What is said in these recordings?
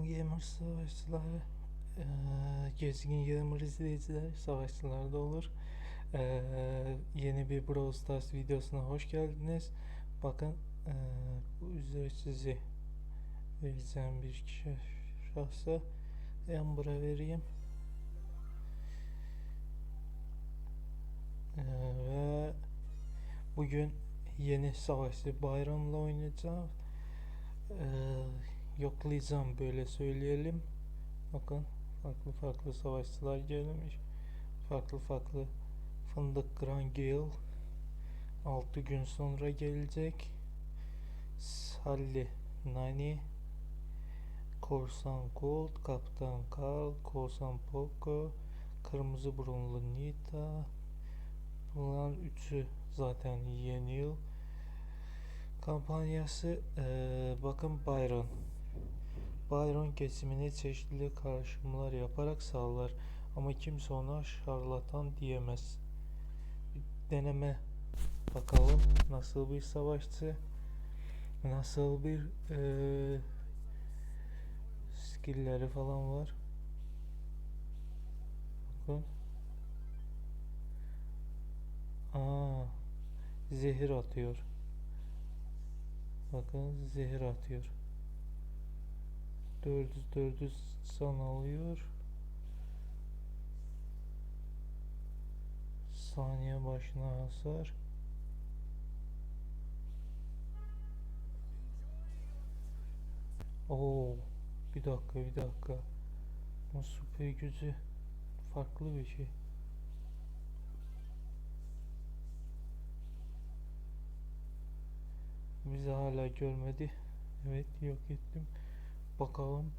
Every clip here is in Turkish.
Gamer savaşçıları eee Gezgin Gamer izleyiciler savaşçılarda olur. Eee, yeni bir Brawl Stars videosuna hoş geldiniz. Bakın eee, bu ücretsizi vereceğim bir kişi şahsa Amber'a vereyim. Eee, ve bugün yeni savaşçı Byron'la oynayacağım. Eee, yoklayacağım böyle söyleyelim. Bakın farklı farklı savaşçılar gelmiş. Farklı farklı Fındık Grand Gale 6 gün sonra gelecek. Sally Nani Korsan Gold, Kaptan Carl, Korsan Poco, Kırmızı Burunlu Nita. Bunların üçü zaten yeni yıl kampanyası. Eee, bakın Byron. Byron kesimini çeşitli karışımlar yaparak sağlar ama kimse ona şarlatan diyemez. Deneme bakalım nasıl bir savaşçı, nasıl bir eee skillleri falan var. Bakın. Aa, zehir atıyor. Bakın zehir atıyor. 400 400 san alıyor. Saniye başına hasar. Oo, bir dakika bir dakika. Bu süper gücü farklı bir şey. Bizi hala görmedi. Evet yok ettim. Bakalım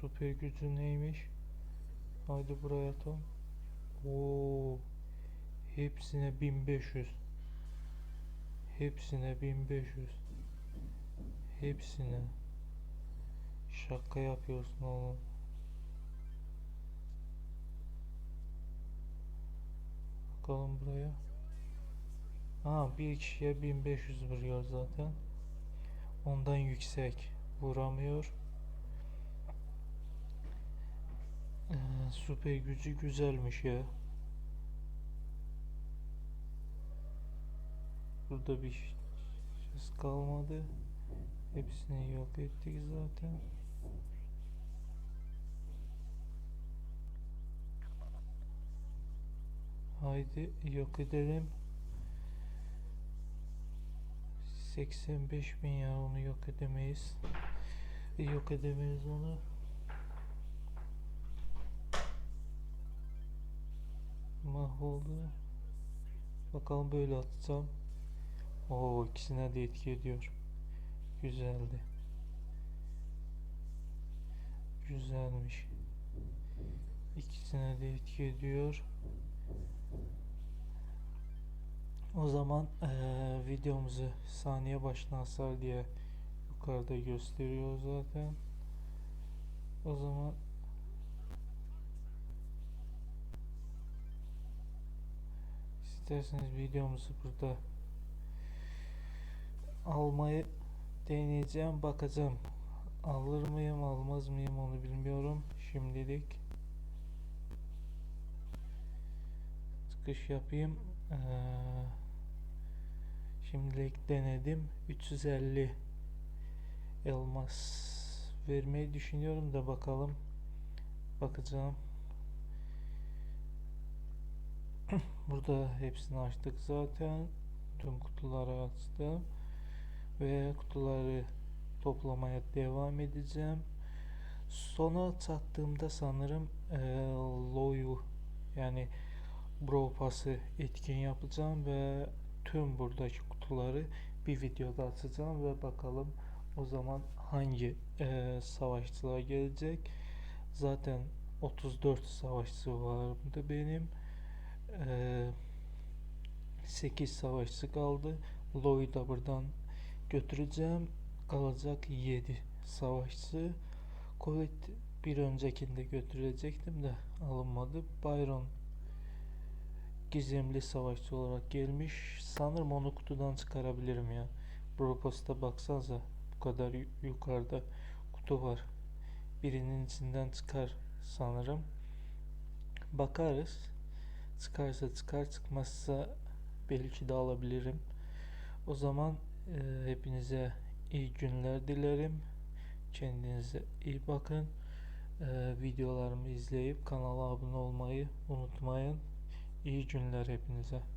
süper gücü neymiş. Haydi buraya tam. Oo. Hepsine 1500. Hepsine 1500. Hepsine. Şaka yapıyorsun oğlum. Bakalım buraya. Ha bir kişiye 1500 vuruyor zaten. Ondan yüksek vuramıyor. Ee, süper gücü güzelmiş ya. Burada bir şey kalmadı. Hepsini yok ettik zaten. Haydi yok edelim. 85 bin ya onu yok edemeyiz. Yok edemeyiz onu. Mahvoldu. Bakalım böyle atacağım. Oo ikisine de etki ediyor. Güzeldi. Güzelmiş. İkisine de etki ediyor. O zaman eee, videomuzu saniye başına hasar diye yukarıda gösteriyor zaten. O zaman isterseniz videomuzu burada almayı deneyeceğim bakacağım. Alır mıyım almaz mıyım onu bilmiyorum şimdilik. Çıkış yapayım. Eee Şimdilik denedim. 350 elmas vermeyi düşünüyorum da bakalım. Bakacağım. Burada hepsini açtık zaten. Tüm kutuları açtım. Ve kutuları toplamaya devam edeceğim. Sona çattığımda sanırım eee Lo'yu yani Brawl Pass'ı etkin yapacağım ve tüm buradaki kutuları bir videoda açacağım ve bakalım o zaman hangi eee, savaşçılar gelecek. Zaten 34 savaşçı vardı benim. Eee 8 savaşçı kaldı. Lo'yu da buradan götüreceğim. Kalacak 7 savaşçı. Covid bir öncekinde götürecektim de alınmadı. Byron gizemli savaşçı olarak gelmiş. Sanırım onu kutudan çıkarabilirim ya. Bropost'a baksanıza bu kadar yu- yukarıda kutu var. birinin içinden çıkar sanırım. Bakarız. Çıkarsa çıkar, çıkmazsa belki de alabilirim. O zaman e, hepinize iyi günler dilerim. Kendinize iyi bakın. E, videolarımı izleyip kanala abone olmayı unutmayın. İyi günler hepinize.